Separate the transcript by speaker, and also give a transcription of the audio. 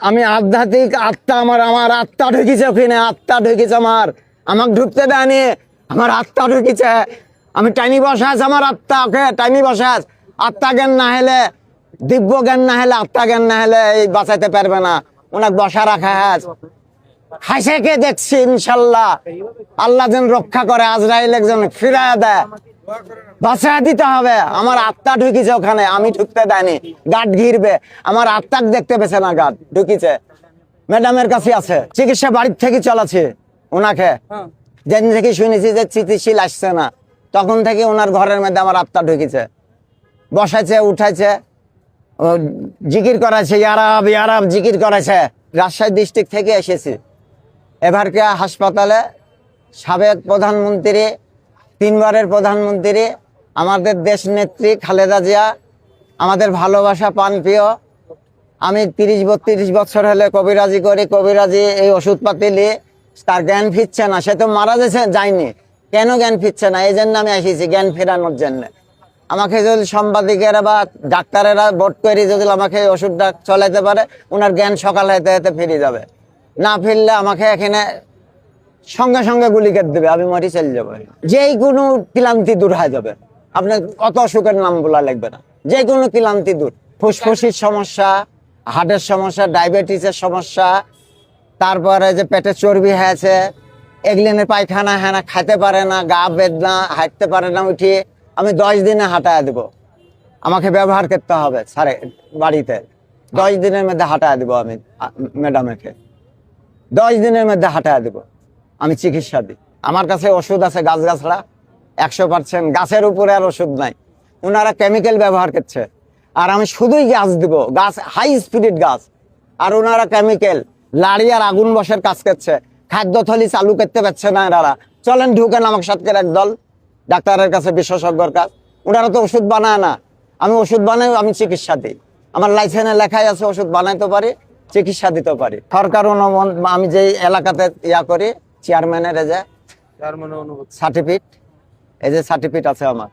Speaker 1: আমি আধ্যাত্মিক আত্মা, আমার আমার আত্মা ঢুকিছে ওখানে, আত্মা ঢুকিছে আমার। আমাকে ঢুকতে দেয়নি আমার আত্মা ঢুকিছে। আমি টাইনি আছে আমার আত্মা, ওকে? টাইনি আছে। আত্মা জ্ঞান না হলে, দিব্য জ্ঞান না হলে আত্মা জ্ঞান না হলে এই বাঁচাইতে পারবে না। ওনাকে বসা রাখা আছে। খাইছে কে দেখছি ইনশাল্লাহ। আল্লাহ যেন রক্ষা করে আজরাইল একজন ফিরায় দেয়। বাঁচায় দিতে হবে। আমার আত্মা ঢুকিছে ওখানে আমি ঢুকতে দেয়নি। গার্ড ঘিরবে। আমার আত্মাক দেখতে পেছে না গার্ড ঢুকিছে। ম্যাডামের কাছে আছে। চিকিৎসা বাড়ির থেকে চলাছে ওনাকে। যেদিন থেকে শুনেছি যে চিকিৎসিল আসছে না তখন থেকে ওনার ঘরের মধ্যে আমার আত্মা ঢুকিছে। বসাইছে উঠাইছে। জিকির করাছে ইয়ারাব ইয়ারাব জিকির করেছে রাজশাহী ডিস্ট্রিক্ট থেকে এসেছি। এবারকে হাসপাতালে সাবেক প্রধানমন্ত্রী, তিনবারের প্রধানমন্ত্রী, আমাদের দেশ নেত্রী খালেদা জিয়া, আমাদের ভালোবাসা পান প্রিয় আমি তিরিশ বত্রিশ বছর হলে কবিরাজি করি, কবিরাজি এই ওষুধপাতি নিয়ে তার জ্ঞান ফিরছে না। সে তো মারা গেছে, যায়নি। কেন জ্ঞান ফিরছে না? এই জন্য আমি এসেছি জ্ঞান ফেরানোর জন্য। আমাকে যদি সাংবাদিকেরা বা ডাক্তারেরা ভোট করে যদি আমাকে ওষুধটা চলাইতে পারে ওনার জ্ঞান সকাল হতে হতে ফিরে যাবে। না ফিরলে আমাকে এখানে সঙ্গে সঙ্গে গুলি কেটে দেবে, আমি মরি চলে যাব। যেই কোনো ক্লান্তি দূর হয়ে যাবে। আপনার কত অসুখের নাম বলা লাগবে না। যে কোনো ক্লান্তি দূর। ফুসফুসির সমস্যা, হার্টের সমস্যা, ডায়াবেটিসের সমস্যা, তারপরে যে পেটে চর্বি হয়েছে এগলিনের পায়খানা হ্যাঁ খাইতে পারে না, গা বেদনা, হাঁটতে পারে না উঠিয়ে আমি দশ দিনে হাঁটায় দেবো। আমাকে ব্যবহার করতে হবে, স্যারে, বাড়িতে। দশ দিনের মধ্যে হাঁটায় দেবো আমি ম্যাডামকে। দশ দিনের মধ্যে হাঁটায় দেবো। আমি চিকিৎসা দিই। আমার কাছে ওষুধ আছে গাছ গাছড়া একশো পার্সেন্ট। গাছের উপরে আর ওষুধ নাই। ওনারা কেমিক্যাল ব্যবহার করছে। আর আমি শুধুই গাছ দিব। গাছ হাই স্পিরিট গাছ। আর ওনারা কেমিক্যাল। লাড়ি আর আগুন বসের কাজ করছে। খাদ্য থলি চালু করতে পারছে না এনারা। চলেন ঢুকেন আমার সাথে একদল ডাক্তারের কাছে বিশেষজ্ঞর কাজ। ওনারা তো ওষুধ বানায় না। আমি ওষুধ বানাই, আমি চিকিৎসা দিই। আমার লাইসেন্সে লেখাই আছে, ওষুধ বানাইতে পারি। চিকিৎসা দিতে পারি। সরকার অনুমোদন আমি যে এলাকাতে ইয়া করি চেয়ারম্যানের এই যে
Speaker 2: যার মানে
Speaker 1: সার্টিফিকেট এই যে সার্টিফিকেট আছে আমার।